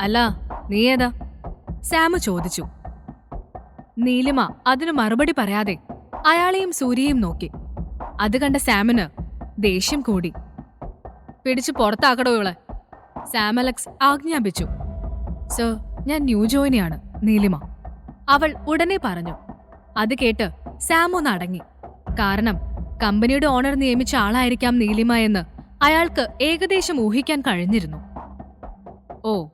അല്ല നീ ഏതാ? സാമു ചോദിച്ചു. നീലിമ അതിനു മറുപടി പറയാതെ അയാളെയും സൂര്യയും നോക്കി. അത് കണ്ട സാമിന് ദേഷ്യം കൂടി. പിടിച്ചു പുറത്താക്കടോ ഇവളെ. സാം അലക്സ് ആജ്ഞാപിച്ചു. സർ ഞാൻ ന്യൂ ജോയിനിയാണ് നീലിമ. അവൾ ഉടനെ പറഞ്ഞു. അത് കേട്ട് സാം അടങ്ങി. കാരണം കമ്പനിയുടെ ഓണർ നിയമിച്ച ആളായിരിക്കാം നീലിമ എന്ന് അയാൾക്ക് ഏകദേശം ഊഹിക്കാൻ കഴിഞ്ഞിരുന്നു. ഓ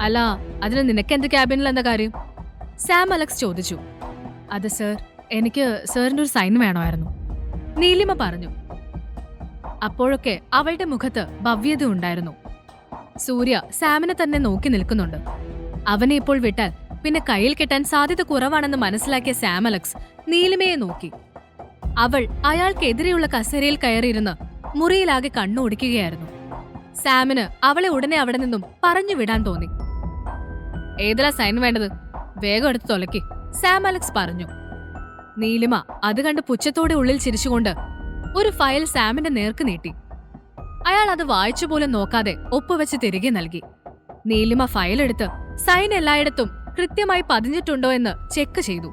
അല്ല അതിന് നിനക്ക് എന്റെ ക്യാബിനിൽ എന്താ കാര്യം? സാം അലക്സ് ചോദിച്ചു. അത് സർ എനിക്ക് സാറിന്റെ ഒരു സൈൻ വേണമായിരുന്നു. നീലിമ പറഞ്ഞു. അപ്പോഴൊക്കെ അവളുടെ മുഖത്ത് ഭവ്യത ഉണ്ടായിരുന്നു. സൂര്യ സാമിനെ തന്നെ നോക്കി നിൽക്കുന്നുണ്ട്. അവനെ ഇപ്പോൾ വിട്ടാൽ പിന്നെ കയ്യിൽ കെട്ടാൻ സാധ്യത കുറവാണെന്ന് മനസ്സിലാക്കിയ സാം അലക്സ് നീലിമയെ നോക്കി. അവൾ അയാൾക്കെതിരെയുള്ള കസേരയിൽ കയറിയിരുന്ന് മുറിയിലാകെ കണ്ണോടിക്കുകയായിരുന്നു. സാമിന് അവളെ ഉടനെ അവിടെ നിന്നും പറഞ്ഞു വിടാൻ തോന്നി. ഏതിലാ സൈൻ വേണ്ടത്? വേഗം എടുത്ത് തുലക്കി. സാം അലക്സ് പറഞ്ഞു. നീലിമ അത് കണ്ട് പുച്ഛത്തോടെ ഉള്ളിൽ ചിരിച്ചുകൊണ്ട് ഒരു ഫയൽ സാമിന്റെ നേർക്ക് നീട്ടി. അയാൾ അത് വായിച്ചു പോലും നോക്കാതെ ഒപ്പുവെച്ച് തിരികെ നൽകി. നീലിമ ഫയലെടുത്ത് സൈൻ എല്ലായിടത്തും കൃത്യമായി പതിഞ്ഞിട്ടുണ്ടോ എന്ന് ചെക്ക് ചെയ്തു.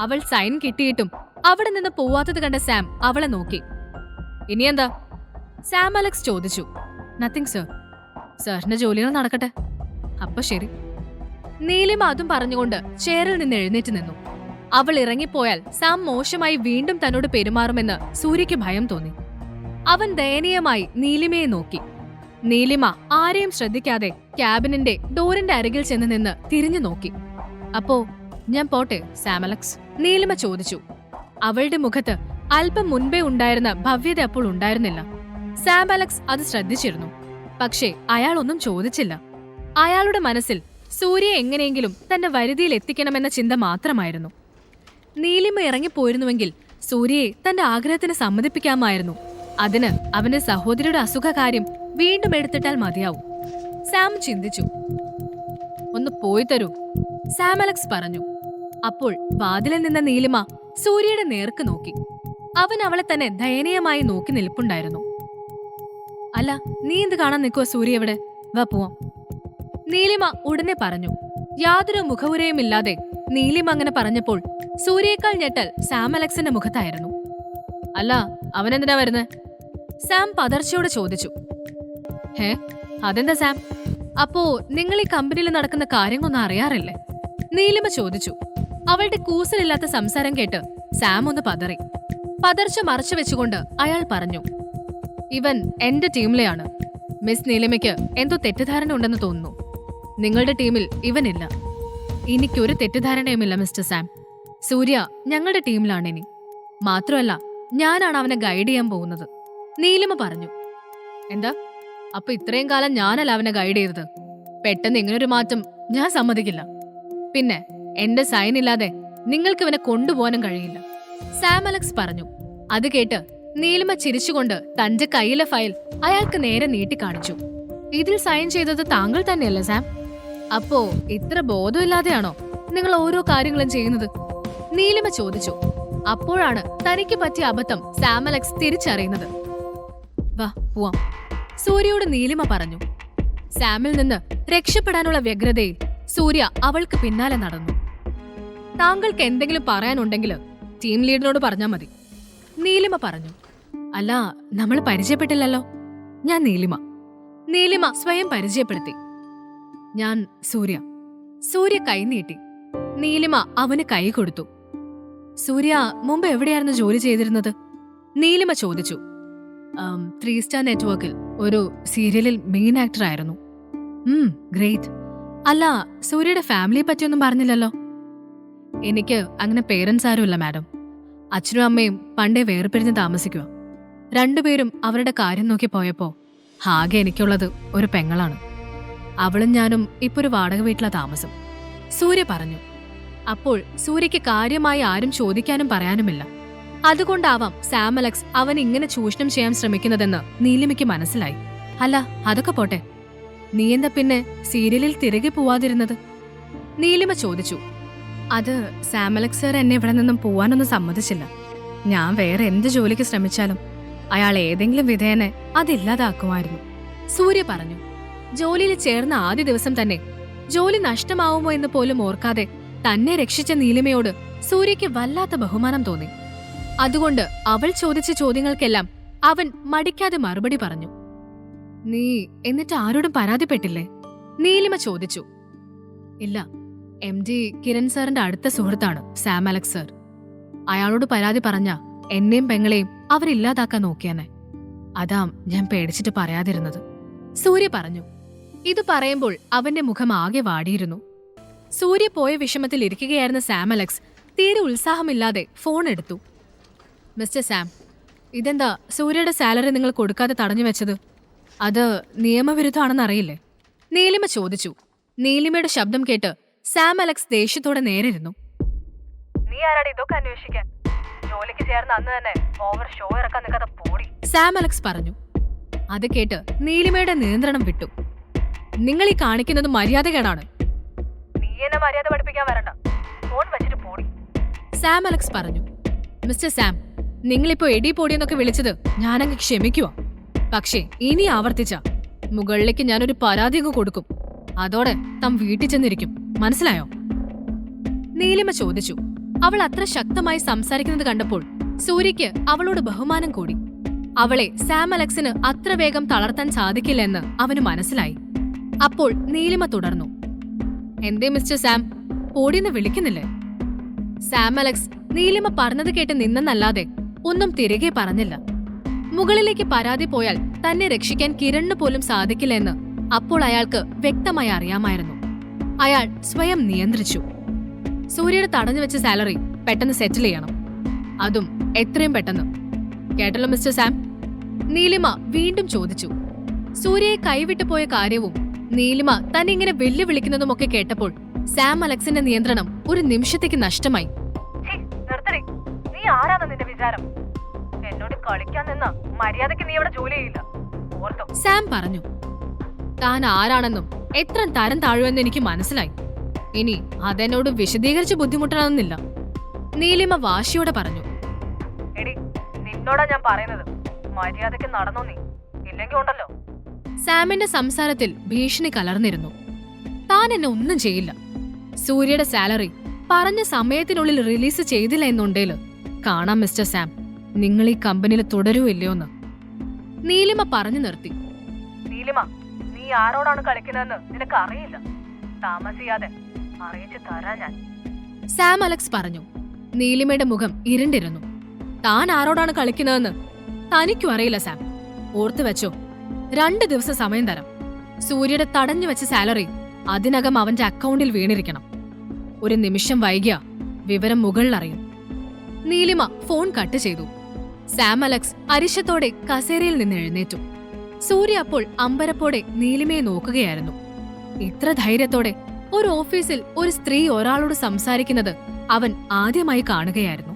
അവൾ സൈൻ കിട്ടിയിട്ടും അവിടെ നിന്ന് പോവാത്തത് കണ്ട സാം അവളെ നോക്കി. ഇനിയെന്താ? സാം അലക്സ് ചോദിച്ചു. നത്തിങ് സർ സാറിന്റെ ജോലികൾ നടക്കട്ടെ. അപ്പൊ ശരി. നീലിമ അതും പറഞ്ഞുകൊണ്ട് ചെയറിൽ നിന്ന് എഴുന്നേറ്റ് നിന്നു. അവൾ ഇറങ്ങിപ്പോയാൽ സാം മോശമായി വീണ്ടും തന്നോട് പെരുമാറുമെന്ന് സൂര്യയ്ക്ക് ഭയം തോന്നി. അവൻ ദയനീയമായി നീലിമയെ നോക്കി. നീലിമ ആരെയും ശ്രദ്ധിക്കാതെ ക്യാബിനിന്റെ ഡോറിന്റെ അരികിൽ ചെന്ന് നിന്ന് തിരിഞ്ഞു നോക്കി. അപ്പോ ഞാൻ പോട്ടെ സാമലക്സ് നീലിമ ചോദിച്ചു. അവളുടെ മുഖത്ത് അല്പം മുൻപേ ഉണ്ടായിരുന്ന ഭവ്യത അപ്പോൾ ഉണ്ടായിരുന്നില്ല. സാം അലക്സ് അത് ശ്രദ്ധിച്ചിരുന്നു. പക്ഷേ അയാൾ ഒന്നും ചോദിച്ചില്ല. അയാളുടെ മനസ്സിൽ സൂര്യ എങ്ങനെയെങ്കിലും തന്റെ വരുതിയിൽ എത്തിക്കണമെന്ന ചിന്ത മാത്രമായിരുന്നു. നീലിമ ഇറങ്ങിപ്പോയിരുന്നുവെങ്കിൽ സൂര്യയെ തന്റെ ആഗ്രഹത്തിന് സമ്മതിപ്പിക്കാമായിരുന്നു. അതിന് അവന്റെ സഹോദരിയുടെ അസുഖകാര്യം വീണ്ടും എടുത്തിട്ടാൽ മതിയാവും. സാം ചിന്തിച്ചു. ഒന്ന് പോയി തരൂ സാം അലക്സ് പറഞ്ഞു. അപ്പോൾ വാതിലിൽ നിന്ന നീലിമ സൂര്യയുടെ നേർക്ക് നോക്കി. അവൻ അവളെ തന്നെ ദയനീയമായി നോക്കി നിൽപ്പുണ്ടായിരുന്നു. അല്ല നീ എന്ത് കാണാൻ നിൽക്കുക സൂര്യ എവിടെ വാ പോവാം. നീലിമ ഉടനെ പറഞ്ഞു യാതൊരു മുഖവുരയുമില്ലാതെ നീലിമ അങ്ങനെ പറഞ്ഞപ്പോൾ സൂര്യയേക്കാൾ ഞെട്ടൽ സാം അലക്സിന്റെ മുഖത്തായിരുന്നു. അല്ല അവനെന്തിനാ വരുന്നത് സാം പതർച്ചയോട് ചോദിച്ചു. ഹേ അതെന്താ സാം? അപ്പോ നിങ്ങൾ ഈ കമ്പനിയിൽ നടക്കുന്ന കാര്യങ്ങളൊന്നും അറിയാറില്ലേ നീലിമ ചോദിച്ചു. അവളുടെ കൂസലില്ലാത്ത സംസാരം കേട്ട് സാം ഒന്ന് പതറി. പതർച്ച മറച്ചു വെച്ചുകൊണ്ട് അയാൾ പറഞ്ഞു ഇവൻ എന്റെ ടീമിലെയാണ്. മിസ് നീലിമയ്ക്ക് എന്തോ തെറ്റിദ്ധാരണ ഉണ്ടെന്ന് തോന്നുന്നു. നിങ്ങളുടെ ടീമിൽ ഇവനില്ല. എനിക്കൊരു തെറ്റിദ്ധാരണയുമില്ല മിസ്റ്റർ സാം. സൂര്യ ഞങ്ങളുടെ ടീമിലാണ് ഇനി മാത്രമല്ല ഞാനാണ് അവനെ ഗൈഡ് ചെയ്യാൻ പോകുന്നത്. നീലിമ പറഞ്ഞു. എന്താ? അപ്പൊ ഇത്രയും കാലം ഞാനല്ല അവനെ ഗൈഡ് ചെയ്തത്. പെട്ടെന്ന് ഇങ്ങനൊരു മാറ്റം ഞാൻ സമ്മതിക്കില്ല. പിന്നെ എന്റെ സൈൻ ഇല്ലാതെ നിങ്ങൾക്ക് ഇവനെ കൊണ്ടുപോകാനും കഴിയില്ല. സാം അലക്സ് പറഞ്ഞു. അത് കേട്ട് നീലിമ ചിരിച്ചുകൊണ്ട് തന്റെ കയ്യിലെ ഫയൽ അയാൾക്ക് നേരെ നീട്ടിക്കാണിച്ചു ഇതിൽ സൈൻ ചെയ്തത് താങ്കൾ തന്നെയല്ലേ സാം? അപ്പോ ഇത്ര ബോധമില്ലാതെയാണോ നിങ്ങൾ ഓരോ കാര്യങ്ങളും ചെയ്യുന്നത്? നീലിമ ചോദിച്ചു. അപ്പോഴാണ് തനിക്ക് പറ്റിയ അബദ്ധം സാമലക്സ് തിരിച്ചറിയുന്നത്. വാ പോവാം. സൂര്യയോട് നീലിമ പറഞ്ഞു. സാമിൽ നിന്ന് രക്ഷപ്പെടാനുള്ള വ്യഗ്രതയിൽ സൂര്യ അവൾക്ക് പിന്നാലെ നടന്നു. താങ്കൾക്ക് എന്തെങ്കിലും പറയാനുണ്ടെങ്കിൽ ടീം ലീഡറിനോട് പറഞ്ഞാൽ മതി. നീലിമ പറഞ്ഞു. അല്ല നമ്മൾ പരിചയപ്പെട്ടില്ലല്ലോ. ഞാൻ നീലിമ. നീലിമ സ്വയം പരിചയപ്പെടുത്തി. ഞാൻ സൂര്യ. സൂര്യ കൈനീട്ടി നീലിമ അവന് കൈ കൊടുത്തു. സൂര്യ മുമ്പ് എവിടെയായിരുന്നു ജോലി ചെയ്തിരുന്നത്? നീലിമ ചോദിച്ചു. ത്രീ സ്റ്റാർ നെറ്റ്വർക്കിൽ ഒരു സീരിയലിൽ മെയിൻ ആക്ടർ ആയിരുന്നു. ഗ്രേറ്റ്. അല്ല സൂര്യയുടെ ഫാമിലിയെ പറ്റിയൊന്നും പറഞ്ഞില്ലല്ലോ? എനിക്ക് അങ്ങനെ പേരൻസ് ആരുമില്ല മാഡം. അച്ഛനും അമ്മയും പണ്ടേ വേർപിരിഞ്ഞ് താമസിക്കുക രണ്ടുപേരും അവരുടെ കാര്യം നോക്കി പോയപ്പോ ആകെ എനിക്കുള്ളത് ഒരു പെങ്ങളാണ്. അവളും ഞാനും ഇപ്പൊ ഒരു വാടക വീട്ടിലാ താമസം. സൂര്യ പറഞ്ഞു അപ്പോൾ സൂര്യയ്ക്ക് കാര്യമായി ആരും ചോദിക്കാനും പറയാനുമില്ല. അതുകൊണ്ടാവാം സാം അലക്സ് അവൻ ഇങ്ങനെ ചൂഷണം ചെയ്യാൻ ശ്രമിക്കുന്നതെന്ന് നീലിമയ്ക്ക് മനസ്സിലായി. അല്ല അതൊക്കെ പോട്ടെ. നീ എന്താ പിന്നെ സീരിയലിൽ തിരികെ പോവാതിരുന്നത്? നീലിമ ചോദിച്ചു അത് സാം അലക്സ് സർ എന്നെ ഇവിടെ നിന്നും പോവാനൊന്നും സമ്മതിച്ചില്ല. ഞാൻ വേറെ എന്ത് ജോലിക്ക് ശ്രമിച്ചാലും അയാൾ ഏതെങ്കിലും വിധേയനെ അതില്ലാതാക്കുമായിരുന്നു. സൂര്യ പറഞ്ഞു ജോലിയിൽ ചേർന്ന ആദ്യ ദിവസം തന്നെ. ജോലി നഷ്ടമാവുമോ എന്ന് പോലും ഓർക്കാതെ തന്നെ രക്ഷിച്ച നീലിമയോട് സൂര്യയ്ക്ക് വല്ലാത്ത ബഹുമാനം തോന്നി. അതുകൊണ്ട് അവൾ ചോദിച്ച ചോദ്യങ്ങൾക്കെല്ലാം അവൻ മടിക്കാതെ മറുപടി പറഞ്ഞു. നീ എന്നിട്ട് ആരോടും പരാതിപ്പെട്ടില്ലേ? നീലിമ ചോദിച്ചു. ഇല്ല എം ഡി കിരൺ സാറിന്റെ അടുത്ത സുഹൃത്താണ് സാം അലക്സ് സർ. അയാളോട് പരാതി പറഞ്ഞ എന്നെയും പെങ്ങളെയും അവരില്ലാതാക്കാൻ നോക്കിയാനെ അതാം ഞാൻ പേടിച്ചിട്ട് പറയാതിരുന്നത്. സൂര്യ പറഞ്ഞു. ഇത് പറയുമ്പോൾ അവന്റെ മുഖം ആകെ വാടിയിരുന്നു. സൂര്യ പോയ വിഷമത്തിൽ ഇരിക്കുകയായിരുന്ന സാം അലക്സ് തീരെ ഉത്സാഹമില്ലാതെ ഫോൺ എടുത്തു. മിസ്റ്റർ സാം ഇതെന്താ സൂര്യയുടെ സാലറി നിങ്ങൾ കൊടുക്കാതെ തടഞ്ഞു വെച്ചത്? അത് നിയമവിരുദ്ധമാണെന്ന് അറിയില്ലേ? നീലിമ ചോദിച്ചു. നീലിമയുടെ ശബ്ദം കേട്ട് സാം അലക്സ് ദേഷ്യത്തോടെ നേരിരുന്നു. നീ ആരാടി ഇതൊക്കെ അന്വേഷിക്കാൻ? ജോലിക്ക് ചേർന്ന അന്ന് തന്നെ ഓവർ ഷോ ഇറക്കാൻ നിൽക്കാതെ പോടി. സാം അലക്സ് പറഞ്ഞു. അത് കേട്ട് നീലിമയുടെ നിയന്ത്രണം വിട്ടു. നിങ്ങൾ ഈ കാണിക്കുന്നത് മര്യാദകേടാണ്. നീ എന്നെ മര്യാദ പഠിപ്പിക്കാൻ വരണ്ട. ഫോൺ വെച്ചിട്ട് പോടി. സാം അലക്സ് പറഞ്ഞു. മിസ്റ്റർ സാം നിങ്ങളിപ്പോ എടി പോടി എന്നൊക്കെ വിളിച്ചത് ഞാനങ്ങ് ക്ഷമിക്കുക പക്ഷേ ഇനി ആവർത്തിച്ച. മുകളിലേക്ക് ഞാനൊരു പരാതി അങ്ങ് കൊടുക്കും. അതോടെ തം വീട്ടിൽ ചെന്നിരിക്കും. മനസ്സിലായോ? നീലിമ ചോദിച്ചു. അവൾ അത്ര ശക്തമായി സംസാരിക്കുന്നത് കണ്ടപ്പോൾ സൂര്യയ്ക്ക് അവളോട് ബഹുമാനം കൂടി. അവളെ സാം അലക്സിന് അത്ര വേഗം തളർത്താൻ സാധിക്കില്ലെന്ന് അവന് മനസ്സിലായി. അപ്പോൾ നീലിമ തുടർന്നു. എന്തേ മിസ്റ്റർ സാം? ഓടിയെന്ന് വിളിക്കുന്നില്ലേ? സാം അലക്സ് നീലിമ പറഞ്ഞത് കേട്ട് നിന്നെന്നല്ലാതെ ഒന്നും തിരികെ പറഞ്ഞില്ല. മുകളിലേക്ക് പരാതി പോയാൽ തന്നെ രക്ഷിക്കാൻ കിരണിന് പോലും സാധിക്കില്ലെന്ന് അപ്പോൾ അയാൾക്ക് വ്യക്തമായി അറിയാമായിരുന്നു. അയാൾ സ്വയം നിയന്ത്രിച്ചു. സൂര്യയുടെ തടഞ്ഞു വെച്ച സാലറി പെട്ടെന്ന് സെറ്റിൽ ചെയ്യണം. അതും എത്രയും പെട്ടെന്ന്. കേട്ടല്ലോ മിസ്റ്റർ സാം? നീലിമ വീണ്ടും ചോദിച്ചു. സൂര്യയെ കൈവിട്ടു പോയ കാര്യവും നീലിമ തന്നെ ഇങ്ങനെ വെല്ലുവിളിക്കുന്നതുമൊക്കെ കേട്ടപ്പോൾ സാം അലക്സിന്റെ നിയന്ത്രണം ഒരു നിമിഷത്തേക്ക് നഷ്ടമായി. നീ ആരാണ് നിന്റെ വിചാരം? എന്നോട് കളിക്കാൻ നിന്ന മര്യാദയ്ക്ക് നീ ഇവിടെ ജോലി ചെയ്യില്ല. സാം പറഞ്ഞു. താൻ ആരാണെന്നും എത്ര തരം താഴുവെന്നും എനിക്ക് മനസ്സിലായി. ഇനി അതെന്നോട് വിശദീകരിച്ച് ബുദ്ധിമുട്ടണമെന്നില്ല. നീലിമ വാശിയോടെ പറഞ്ഞു. എടി നിന്നോടാ ഞാൻ പറയുന്നത്. മര്യാദയ്ക്ക് നടന്നോ നീ? ഇല്ലെങ്കിൽ ഉണ്ടല്ലോ. സാമിന്റെ സംസാരത്തിൽ ഭീഷണി കലർന്നിരുന്നു. താൻ എന്നെ ഒന്നും ചെയ്യില്ല. സൂര്യയുടെ സാലറി പറഞ്ഞ സമയത്തിനുള്ളിൽ റിലീസ് ചെയ്തില്ല എന്നുണ്ടേൽ കാണാം മിസ്റ്റർ സാം നിങ്ങൾ ഈ കമ്പനിയിൽ തുടരൂ ഇല്ലയോന്ന് നീലിമ പറഞ്ഞു നിർത്തി. നീലിമ നീ ആരോടാണ് കളിക്കുന്നതെന്ന് നിനക്ക് അറിയില്ല. താമസിയാതെ അറിയിച്ചു തരാ ഞാൻ. സാം അലക്സ് പറഞ്ഞു. നീലിമയുടെ മുഖം ഇരുണ്ടിരുന്നു. താൻ ആരോടാണ് കളിക്കുന്നതെന്ന് തനിക്കും അറിയില്ല സാം. ഓർത്തു വെച്ചോ രണ്ട് ദിവസം സമയം തരാം. സൂര്യയുടെ തടഞ്ഞു വെച്ച സാലറി അതിനകം അവന്റെ അക്കൗണ്ടിൽ വീണിരിക്കണം. ഒരു നിമിഷം വൈകിയ വിവരം മുകളിൽ അറിയും നീലിമ ഫോൺ കട്ട് ചെയ്തു. സാം അലക്സ് അരിശത്തോടെ കസേരയിൽ നിന്ന് എഴുന്നേറ്റു. സൂര്യ അപ്പോൾ അമ്പരപ്പോടെ നീലിമയെ നോക്കുകയായിരുന്നു. ഇത്ര ധൈര്യത്തോടെ ഒരു ഓഫീസിൽ ഒരു സ്ത്രീ ഒരാളോട് സംസാരിക്കുന്നത് അവൻ ആദ്യമായി കാണുകയായിരുന്നു.